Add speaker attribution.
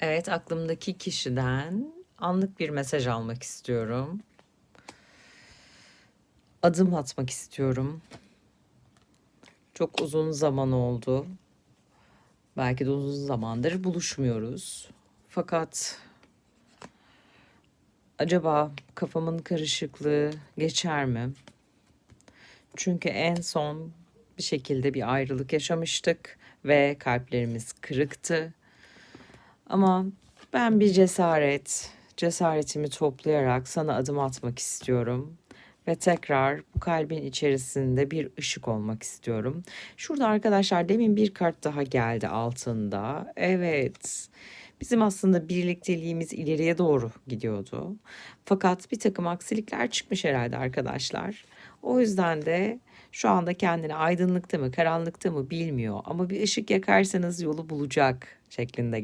Speaker 1: Evet, aklımdaki kişiden anlık bir mesaj almak istiyorum. Adım atmak istiyorum. Çok uzun zaman oldu. Belki de uzun zamandır buluşmuyoruz. Fakat acaba kafamın karışıklığı geçer mi? Çünkü en son bir şekilde bir ayrılık yaşamıştık ve kalplerimiz kırıktı. Ama ben bir cesaret, cesaretimi toplayarak sana adım atmak istiyorum. Ve tekrar bu kalbin içerisinde bir ışık olmak istiyorum. Şurada arkadaşlar demin bir kart daha geldi altında. Evet. Bizim aslında birlikteliğimiz ileriye doğru gidiyordu. Fakat bir takım aksilikler çıkmış herhalde arkadaşlar. O yüzden de şu anda kendini aydınlıkta mı, karanlıkta mı bilmiyor ama bir ışık yakarsanız yolu bulacak şeklinde